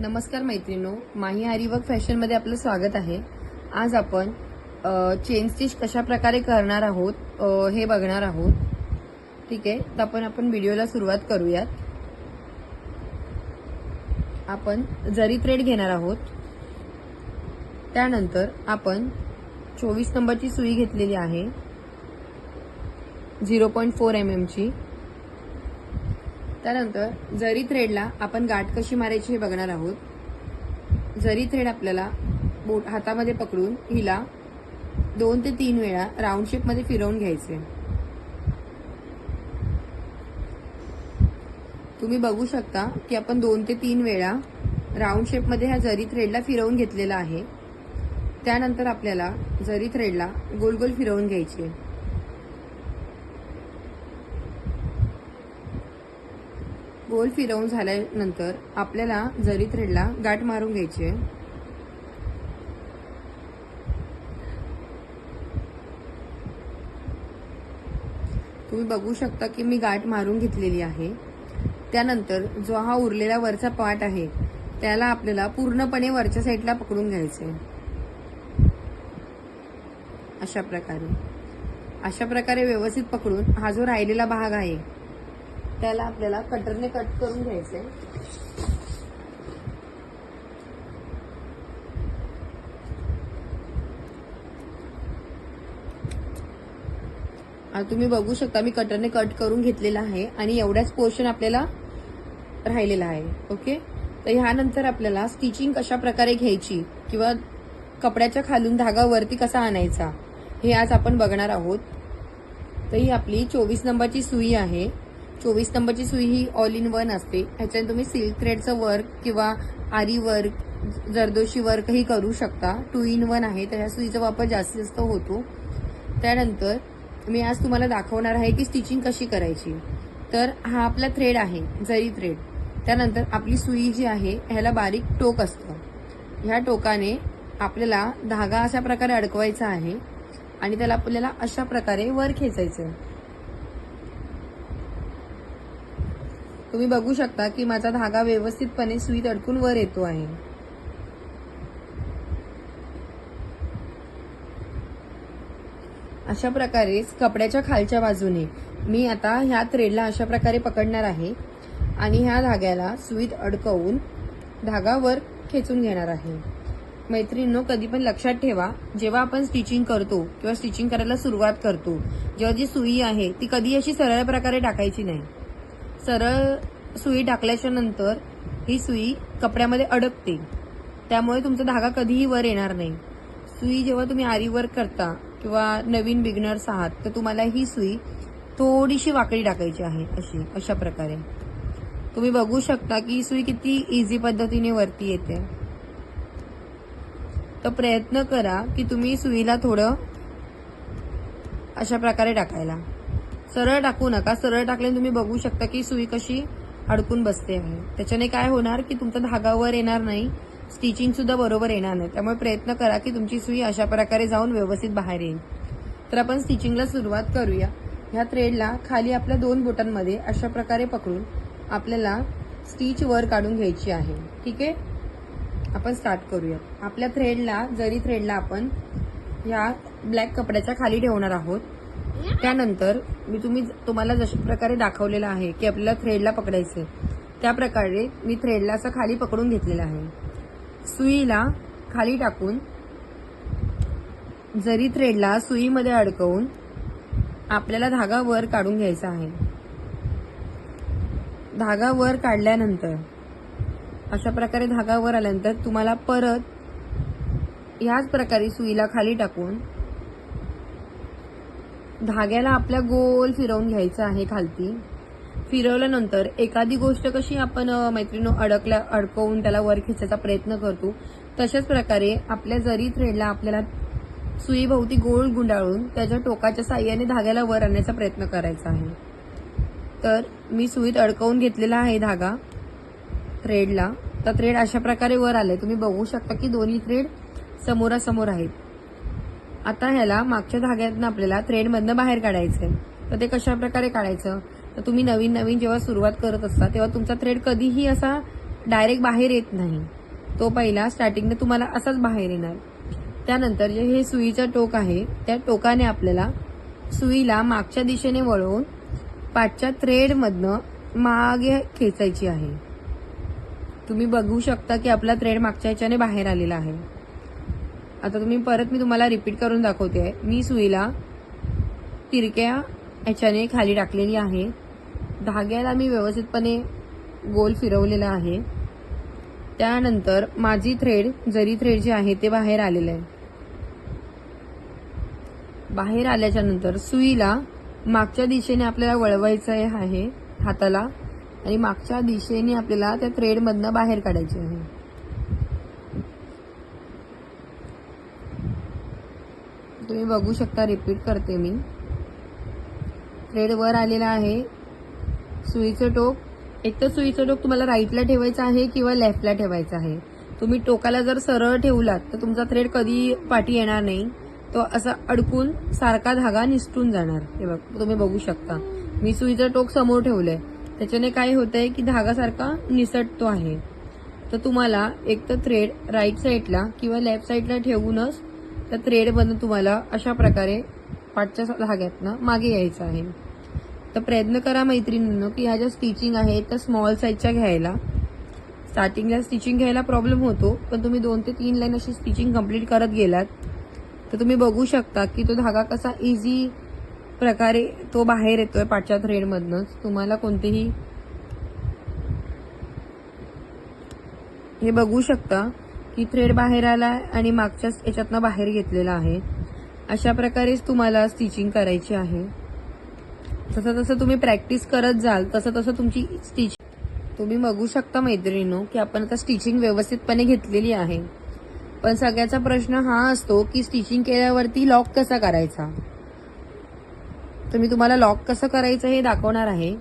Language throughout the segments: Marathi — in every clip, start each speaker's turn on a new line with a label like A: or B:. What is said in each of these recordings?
A: नमस्कार मैत्रिणो माही हरिवक फॅशनमध्ये आपलं स्वागत आहे. आज आपण चेन स्टिच कशा प्रकारे करणार आहोत हे बघणार आहोत. ठीक आहे? तर आपण आपण व्हिडिओला सुरुवात करूयात. आपण जरी थ्रेड घेणार आहोत त्यानंतर आपण चोवीस नंबरची सुई घेतलेली आहे. झिरो पॉईंट फोर एम एमची त्यानंतर जरी थ्रेडला आपण गाठ कशी मारायची हे बघणार आहोत. जरी थ्रेड आपल्याला बोट हातामध्ये पकडून हिला दोन ते तीन वेळा राऊंड शेपमध्ये फिरवून घ्यायचे. तुम्ही बघू शकता की आपण दोन ते तीन वेळा राऊंड शेपमध्ये ह्या जरी थ्रेडला फिरवून घेतलेला आहे. त्यानंतर आपल्याला जरी थ्रेडला गोल गोल फिरवून घ्यायचे. गोल फिरवून झाल्यानंतर आपल्याला जरी थ्रेडला गाठ मारून घ्यायची आहे. तुम्ही बघू शकता की मी गाठ मारून घेतलेली आहे. त्यानंतर जो हा उरलेला वरचा पार्ट आहे त्याला आपल्याला पूर्णपणे वरच्या साईडला पकडून घ्यायचे आहे. अशा प्रकारे. अशा प्रकारे व्यवस्थित पकडून हा जो राहिलेला भाग आहे त्याला आपल्याला कटरने कट करून घ्यायचंय. तुम्ही बघू शकता मी कटरने कट करून घेतलेला आहे आणि एवढ्याच पोर्शन आपल्याला राहिलेला आहे ओके? तर ह्यानंतर आपल्याला स्टिचिंग कशा प्रकारे घ्यायची किंवा कपड्याच्या खालून धागा वरती कसा आणायचा हे आज आपण बघणार आहोत. तर ही आपली चोवीस नंबरची सुई आहे. चोवीस नंबरची सुई ही ऑल इन वन असते. ह्याच्याने तुम्ही सिल्क थ्रेडचं वर्क किंवा आरी वर्क जरदोशी वर्कही करू शकता. टू इन वन आहे तर ह्या सुईचा वापर जास्तीत जास्त होतो. त्यानंतर मी आज तुम्हाला दाखवणार आहे की स्टिचिंग कशी करायची. तर हा आपला थ्रेड आहे जरी थ्रेड त्यानंतर आपली सुई जी आहे ह्याला बारीक टोक असतं. ह्या टोकाने आपल्याला धागा अशा प्रकारे अडकवायचा आहे आणि त्याला आपल्याला अशा प्रकारे वर खेचायचं तुम्ही बघू शकता की माझा धागा व्यवस्थितपणे सुईत अडकून वर येतो आहे. अशा प्रकारेच कपड्याच्या खालच्या बाजूने मी आता ह्या थ्रेडला अशा प्रकारे पकडणार आहे आणि ह्या धाग्याला सुईत अडकवून धागावर खेचून घेणार आहे. मैत्रिणींनो कधी पण लक्षात ठेवा जेव्हा आपण स्टिचिंग करतो किंवा स्टिचिंग करायला सुरुवात करतो जेव्हा जी सुई आहे ती कधी अशी सरळ प्रकारे टाकायची नाही. सरळ सुई टाकल्याच्या नंतर ही सुई कपड्यामध्ये अडकते. त्यामुळे तुमचा धागा कधीही वर येणार नाही. सुई जेव्हा तुम्ही आरीवर करता किंवा नवीन बिगनर्स आहात तर तुम्हाला ही सुई थोडीशी वाकडी टाकायची आहे अशी अशा प्रकारे. तुम्ही बघू शकता की ही सुई किती इझी पद्धतीने वरती येते. तर प्रयत्न करा की तुम्ही सुईला थोडं अशा प्रकारे टाकायला. सरळ टाकू नका. सरळ टाकल्याने तुम्ही बघू शकता की सुई कशी अडकून बसते आहे. त्याच्याने काय होणार की तुमचा धागावर येणार नाही. स्टिचिंग सुद्धा बरोबर येणार नाही. त्यामुळे प्रयत्न करा की तुमची सुई अशा प्रकारे जाऊन व्यवस्थित बाहेर येईल. तर आपण स्टिचिंगला सुरुवात करूया. ह्या थ्रेडला खाली आपल्या दोन बोटांमध्ये अशा प्रकारे पकडून आपल्याला स्टिच वर काढून घ्यायची आहे. ठीक आहे? आपण स्टार्ट करूया. आपल्या थ्रेडला जरी थ्रेडला आपण ह्या ब्लॅक कपड्याच्या खाली ठेवणार आहोत. त्यानंतर मी तुम्ही तुम्हाला जशा प्रकारे दाखवलेलं आहे की आपल्याला थ्रेडला पकडायचे त्या प्रकारे मी थ्रेडला असं खाली पकडून घेतलेलं आहे. सुईला खाली टाकून जरी थ्रेडला सुईमध्ये अडकवून आपल्याला धागा वर काढून घ्यायचा आहे. धागा वर काढल्यानंतर अशा प्रकारे धागा वर आल्यानंतर तुम्हाला परत ह्याच प्रकारे सुईला खाली टाकून धाग्याला आपल्या गोल फिरवून घ्यायचं आहे खालती. फिरवल्यानंतर एखादी गोष्ट कशी आपण मैत्रिणी अडकल्या अडकवून त्याला वर खेचायचा प्रयत्न करतो तशाच प्रकारे आपल्या जरी थ्रेडला आपल्याला सुईभोवती गोल गुंडाळून त्याच्या टोकाच्या साह्याने धाग्याला वर आणण्याचा प्रयत्न करायचा आहे. तर मी सुईत अडकवून घेतलेला आहे धागा थ्रेडला तर थ्रेड अशा प्रकारे वर आले तुम्ही बघू शकता की दोन्ही थ्रेड समोरासमोर आहेत. आता ह्याला मागच्या धाग्यातनं आपल्याला थ्रेडमधनं बाहेर काढायचं आहे तर ते कशा प्रकारे काढायचं? तर तुम्ही नवीन नवीन जेव्हा सुरुवात करत असता तेव्हा तुमचा थ्रेड कधीही असा डायरेक्ट बाहेर येत नाही. तो पहिला स्टार्टिंगने तुम्हाला असाच बाहेर येणार. त्यानंतर जे हे सुईचं टोक आहे त्या टोकाने आपल्याला सुईला मागच्या दिशेने वळवून पाठच्या थ्रेडमधनं मागे खेचायची आहे. तुम्ही बघू शकता की आपला थ्रेड मागच्या ह्याच्याने बाहेर आलेला आहे. आता तुम्ही परत मी तुम्हाला रिपीट करून दाखवते आहे मी सुईला तिरक्या ह्याच्याने खाली टाकलेली आहे. धाग्याला मी व्यवस्थितपणे गोल फिरवलेला आहे. त्यानंतर माझी थ्रेड जरी थ्रेड जे आहे ते बाहेर आलेलं आहे. बाहेर आल्याच्यानंतर सुईला मागच्या दिशेने आपल्याला वळवायचं आहे हाताला आणि मागच्या दिशेने आपल्याला त्या थ्रेडमधनं बाहेर काढायचे आहे. तुम्ही बघू शकता रिपीट करते मी. थ्रेड वर आलेला आहे. सुईचं टोक. एक तर सुईचं टोक तुम्हाला राईटला ठेवायचं आहे किंवा लेफ्टला ठेवायचं आहे. तुम्ही टोकाला जर सरळ ठेवलात तर तुमचा थ्रेड कधी पाठी येणार नाही. तो असा अडकून सारखा धागा निसटून जाणार. हे बघ तुम्ही बघू शकता. मी सुईचं टोक समोर ठेवलंय. त्याच्याने काय होतंय की धागा सारखा निसटतो आहे. तर तुम्हाला एक तर थ्रेड राईट साईडला किंवा लेफ्ट साईडला ठेवूनच त्या थ्रेडमधून तुम्हाला अशा प्रकारे पाठच्या धाग्यातनं मागे यायचं आहे. तर प्रयत्न करा मैत्रिणींनो की ह्या ज्या स्टिचिंग आहेत त्या स्मॉल साईजच्या घ्यायला. स्टार्टिंगला स्टिचिंग घ्यायला प्रॉब्लेम होतो पण तुम्ही दोन ते तीन लाईन अशी स्टिचिंग कंप्लीट करत गेलात तर तुम्ही बघू शकता की तो धागा कसा इझी प्रकारे तो बाहेर येतोय पाठच्या थ्रेडमधनंच तुम्हाला कोणतेही हे बघू शकता. की थ्रेड बाहेर आला आणि मागच्या याच्यातनं बाहेर घेतलेला आहे. अशा प्रकारेच तुम्हाला स्टिचिंग करायची आहे. तसं तसं तुम्ही प्रॅक्टिस करत जाल तसं तसं तुमची स्टिच तुम्ही बघू शकता मैत्रिणीनो की आपण आता स्टिचिंग व्यवस्थितपणे घेतलेली आहे. पण सगळ्याचा प्रश्न हा असतो की स्टिचिंग केल्यावरती लॉक कसा करायचा? तर मी तुम्हाला लॉक कसं करायचं हे दाखवणार आहे.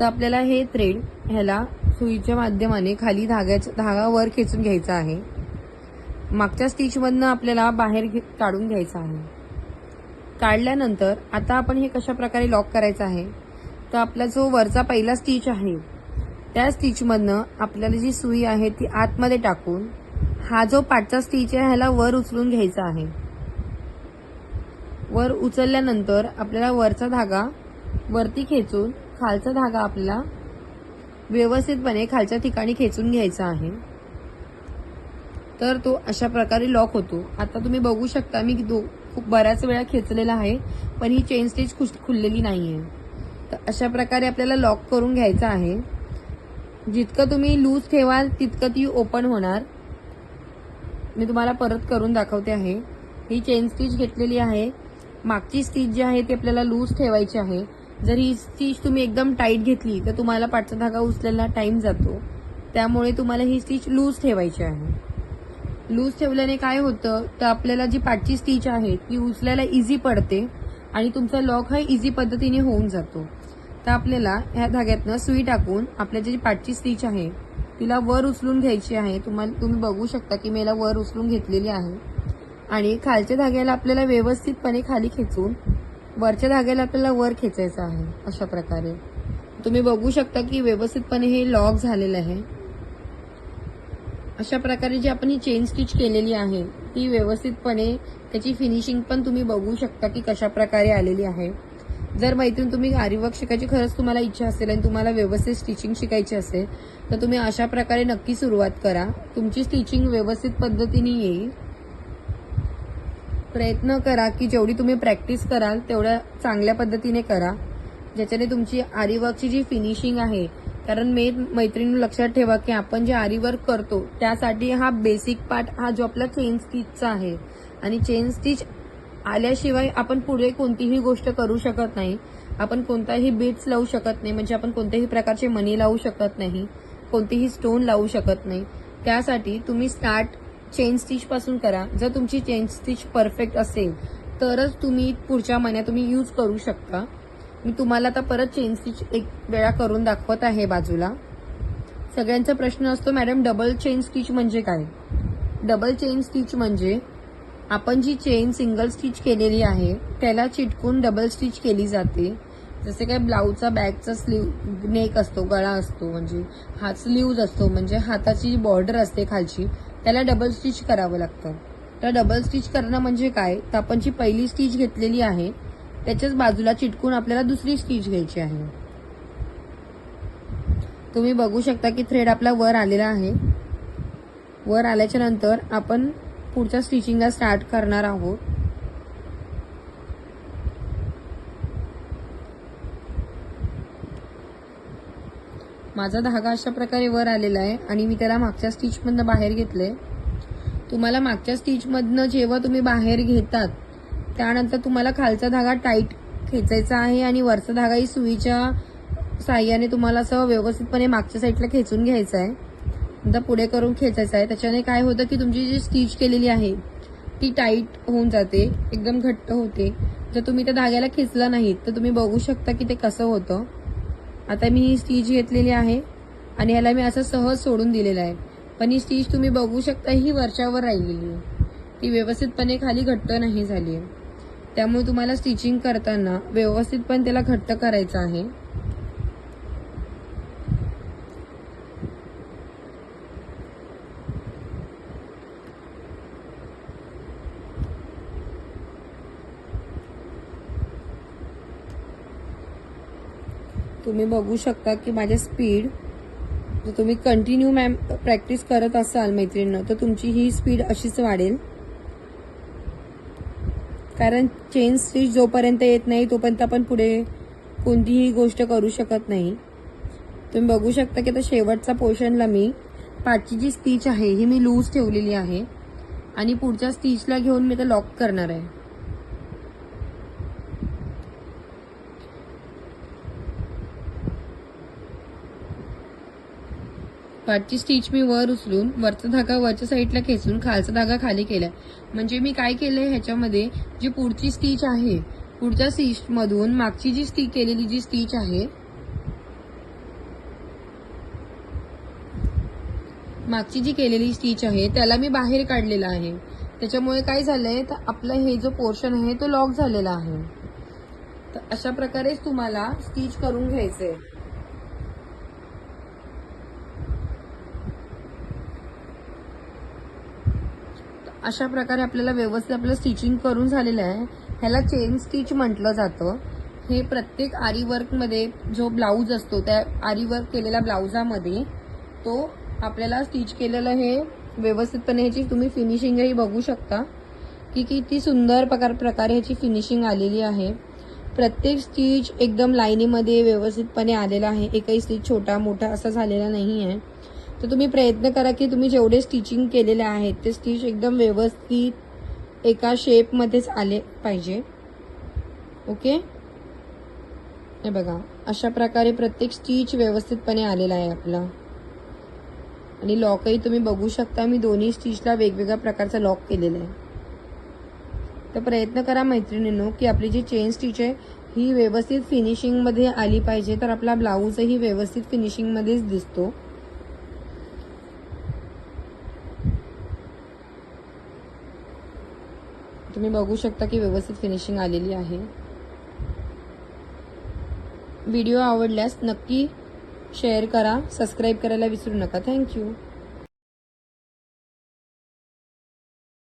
A: तर आपल्याला हे थ्रेड ह्याला सुईच्या माध्यमाने खाली धाग्याचा धागा वर खेचून घ्यायचा आहे. मागच्या स्टिचमधनं आपल्याला बाहेर घे- काढून घ्यायचं आहे. काढल्यानंतर आता आपण हे कशा प्रकारे लॉक करायचं आहे? तर आपला जो वरचा पहिला स्टिच आहे त्या स्टिचमधनं आपल्याला जी सुई आहे ती आतमध्ये टाकून हा जो पाठचा स्टिच आहे ह्याला वर उचलून घ्यायचा आहे. वर उचलल्यानंतर आपल्याला वरचा धागा वरती खेचून खालचा धागा आपल्याला व्यवस्थितपणे खालच्या ठिकाणी खेचून घ्यायचा आहे. तर तो अशा प्रकारे लॉक होतो. आता तुम्ही बघू शकता मी दो खूप बऱ्याच वेळा खेचलेला आहे पण ही चेन स्टिच खुश खुललेली नाही आहे तर अशा प्रकारे आपल्याला लॉक करून घ्यायचं आहे. जितकं तुम्ही लूज ठेवाल तितकं ती ओपन होणार. मी तुम्हाला परत करून दाखवते आहे. ही चेन स्टिच घेतलेली आहे. मागची स्टिच जी आहे ती आपल्याला लूज ठेवायची आहे. जर ही स्टिच तुम्ही एकदम टाईट घेतली तर तुम्हाला पाठचा धागा उचलायला टाईम जातो. त्यामुळे तुम्हाला ही स्टिच लूज ठेवायची आहे. लूज ठेवल्याने काय होतं तर आपल्याला जी पाठची स्टिच आहे ती उचलायला इझी पडते आणि तुमचा लॉक हा इझी पद्धतीने होऊन जातो. तर आपल्याला ह्या धाग्यातनं सुई टाकून आपल्या जी पाठची स्टिच आहे तिला वर उचलून घ्यायची आहे. तुम्हाला तुम्ही बघू शकता की मी याला वर उचलून घेतलेली आहे. आणि खालच्या धाग्याला आपल्याला व्यवस्थितपणे खाली खेचून वरच्या धाग्याला आपल्याला वर खेचायचं आहे अशा प्रकारे. तुम्ही बघू शकता की व्यवस्थितपणे हे लॉक झालेलं आहे. अशा प्रकारे जी आपण ही चेन स्टिच केलेली आहे ती व्यवस्थितपणे त्याची फिनिशिंग पण तुम्ही बघू शकता की कशा प्रकारे आलेली आहे. जर मैत्रीण तुम्ही आरीवर्क शिकायची खरंच तुम्हाला इच्छा असेल आणि तुम्हाला व्यवस्थित स्टिचिंग शिकायची असेल तर तुम्ही अशा प्रकारे नक्की सुरुवात करा. तुमची स्टिचिंग व्यवस्थित पद्धतीने येईल. प्रयत्न करा की जेवढी तुम्ही प्रॅक्टिस कराल तेवढ्या चांगल्या पद्धतीने करा. ज्याच्याने तुमची आरीवर्कची जी फिनिशिंग आहे कारण मे मैत्रिणी लक्षात ठेवा की आपण जे आरीवर्क करतो त्यासाठी हा बेसिक पार्ट हा जो आपला चेन स्टिचचा आहे. आणि चेन स्टिच आल्याशिवाय आपण पुढे कोणतीही गोष्ट करू शकत नाही. आपण कोणताही बीट्स लावू शकत नाही. म्हणजे आपण कोणत्याही प्रकारचे मनी लावू शकत नाही. कोणतीही स्टोन लावू शकत नाही. त्यासाठी तुम्ही स्टार्ट चेन स्टिचपासून करा. जर तुमची चेन स्टिच परफेक्ट असेल तरच तुम्ही पुढच्या महिन्यात तुम्ही यूज करू शकता. मी तुम्हाला आता परत चेन स्टिच एक वेळा करून दाखवत आहे बाजूला. सगळ्यांचा प्रश्न असतो मॅडम डबल चेन स्टिच म्हणजे काय? डबल चेन स्टिच म्हणजे आपण जी चेन सिंगल स्टिच केलेली आहे त्याला चिटकून डबल स्टिच केली जाते. जसे काय ब्लाऊजचा बॅगचा स्लीव नेक असतो गळा असतो म्हणजे हात स्लीव्ज असतो म्हणजे हाताची जी बॉर्डर असते खालची त्याला डबल स्टिच करावं लागतं. तर डबल स्टिच करणं म्हणजे काय? तर आपण जी पहिली स्टिच घेतलेली आहे त्याच्याच बाजूला चिटकून आपल्याला दुसरी स्टिच घ्यायची आहे. तुम्ही बघू शकता की थ्रेड आपला वर आलेला आहे. वर आल्याच्यानंतर आपण पुढच्या स्टिचिंगला स्टार्ट करणार आहोत. माझा धागा अशा प्रकारे वर आलेला आहे आणि मी त्याला मागच्या स्टिचमधनं बाहेर घेतले तुम्हाला मागच्या स्टिचमधनं जेव्हा तुम्ही बाहेर घेतात त्यानंतर तुम्हाला खालचा धागा टाईट खेचायचा आहे आणि वरचा धागा ही सुईच्या साह्याने तुम्हाला असं व्यवस्थितपणे मागच्या साईडला खेचून घ्यायचा आहे. नंतर पुढे करून खेचायचं आहे. त्याच्याने काय होतं की तुमची जी स्टिच केलेली आहे ती टाईट होऊन जाते एकदम घट्ट होते. जर तुम्ही त्या धाग्याला खेचला नाहीत तर तुम्ही बघू शकता की ते कसं होतं. आता मी ही स्टिच घेतलेली आहे आणि ह्याला मी असं सहज सोडून दिलेलं आहे. पण ही स्टिच तुम्ही बघू शकता ही वरच्यावर राहिलेली आहे. ती व्यवस्थितपणे खाली घट्ट नाही झाली आहे. त्यामुळे तुम्हाला स्टिचिंग करताना व्यवस्थित पण त्याला घट्ट करायचं आहे. तुम्ही बघू शकता की माझे स्पीड जर तुम्ही कंटिन्यू मॅम प्रॅक्टिस करत असाल मैत्रिणीनं तर तुमची ही स्पीड अशीच वाढेल. कारण चेन स्टिच जोपर्यंत येत नाही तोपर्यंत आपण पुढे कोणतीही गोष्ट करू शकत नाही. तुम्ही बघू शकता की आता शेवटचा पोर्शनला मी पाठची जी स्टिच आहे ही मी लूज ठेवलेली आहे. आणि पुढच्या स्टिचला घेऊन मी ते लॉक करणार आहे. पाठची स्टिच मी वर उचलून वरचा धागा वरच्या साईडला खेचून खालचा धागा खाली केला म्हणजे मी काय केलंय ह्याच्यामध्ये जी पुढची स्टिच आहे पुढच्या स्टिचमधून मागची जी स्टिच केलेली जी स्टिच आहे मागची जी केलेली स्टिच आहे त्याला मी बाहेर काढलेला आहे. त्याच्यामुळे काय झालंय तर आपलं हे जो पोर्शन आहे तो लॉक झालेला आहे. तर अशा प्रकारेच तुम्हाला स्टिच करून घ्यायचंय. अशा प्रकारे आपल्याला व्यवस्थित आपलं स्टिचिंग करून झालेलं आहे. ह्याला चेन स्टिच म्हटलं जातं. हे प्रत्येक आरीवर्कमध्ये जो ब्लाऊज असतो त्या आरीवर्क केलेल्या ब्लाऊजामध्ये तो आपल्याला स्टिच केलेलं हे व्यवस्थितपणे ह्याची तुम्ही फिनिशिंगही बघू शकता. की किती सुंदर प्रकार प्रकारे ह्याची फिनिशिंग आलेली आहे. प्रत्येक स्टिच एकदम लाईनीमध्ये व्यवस्थितपणे आलेला आहे. एकही स्टिच छोटा मोठा असा झालेला नाही आहे तर तुम्ही प्रयत्न करा की तुम्ही जेवढे स्टिचिंग केलेले आहेत ते स्टिच एकदम व्यवस्थित एका शेपमध्येच आले पाहिजे. ओके हे बघा अशा प्रकारे प्रत्येक स्टिच व्यवस्थितपणे आलेला आहे आपला. आणि लॉकही तुम्ही बघू शकता मी दोन्ही स्टिचला वेगवेगळ्या प्रकारचा लॉक केलेला आहे. तर प्रयत्न करा मैत्रिणींनो की आपली जी चेन स्टिच आहे ही व्यवस्थित फिनिशिंगमध्ये आली पाहिजे. तर आपला ब्लाऊजही व्यवस्थित फिनिशिंगमध्येच दिसतो. तुम्ही बघू शकता की व्यवस्थित फिनिशिंग आलेली आहे. व्हिडिओ आवडल्यास नक्की शेअर करा सबस्क्राईब करायला विसरू नका. थँक्यू